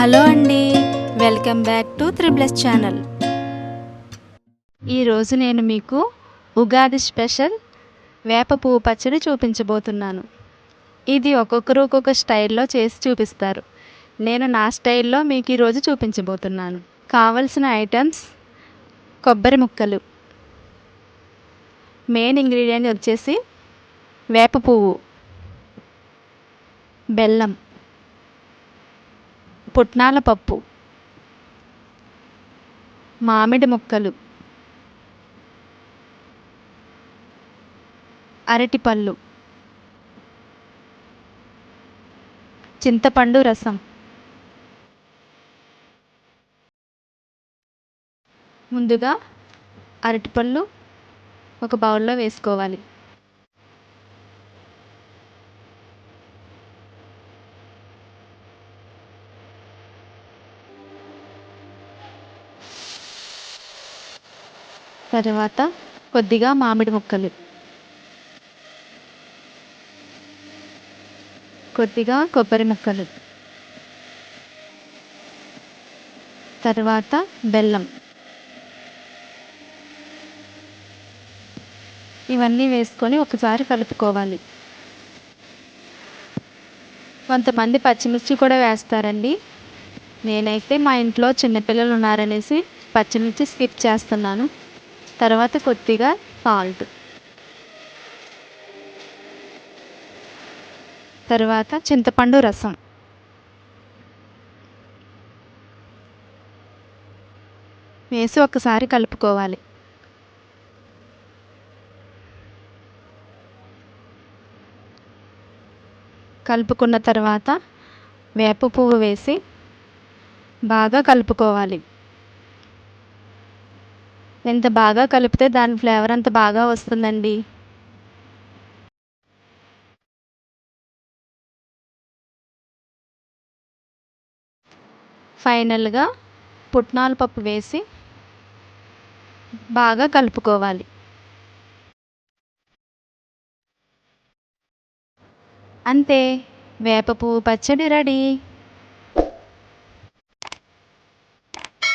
Hello అండి welcome back to త్రిబ్లెస్ channel. ఈరోజు నేను మీకు ఉగాది స్పెషల్ వేప పువ్వు పచ్చడి చూపించబోతున్నాను. ఇది ఒక్కొక్కరు ఒక్కొక్క స్టైల్లో చేసి చూపిస్తారు. నేను నా స్టైల్లో మీకు ఈరోజు చూపించబోతున్నాను. కావలసిన ఐటమ్స్ కొబ్బరి ముక్కలు. మెయిన్ ఇంగ్రీడియంట్ వచ్చేసి వేప పువ్వు. బెల్లం. పుట్నాల పప్పు. మామిడి ముక్కలు. అరటిపళ్ళు చింతపండు రసం. ముందుగా అరటిపళ్ళు ఒక బౌల్లో వేసుకోవాలి. తర్వాత కొద్దిగా మామిడి ముక్కలు. కొద్దిగా కొబ్బరి ముక్కలు. తర్వాత బెల్లం. ఇవన్నీ వేసుకొని ఒకసారి కలుపుకోవాలి. కొంతమంది పచ్చిమిర్చి కూడా వేస్తారండి. నేనైతే మా ఇంట్లో చిన్నపిల్లలు ఉన్నారనేసి పచ్చిమిర్చి స్కిప్ చేస్తున్నాను. తర్వాత కొద్దిగా సాల్ట్. తర్వాత చింతపండు రసం. వేసి ఒకసారి కలుపుకోవాలి. కలుపుకున్న తర్వాత వేప పువ్వు వేసి బాగా కలుపుకోవాలి. ఎంత బాగా కలిపితే దాని ఫ్లేవర్ అంత బాగా వస్తుందండి. ఫైనల్గా పుట్నాల పప్పు వేసి బాగా కలుపుకోవాలి. అంతే. వేప పువ్వు పచ్చడి రెడీ.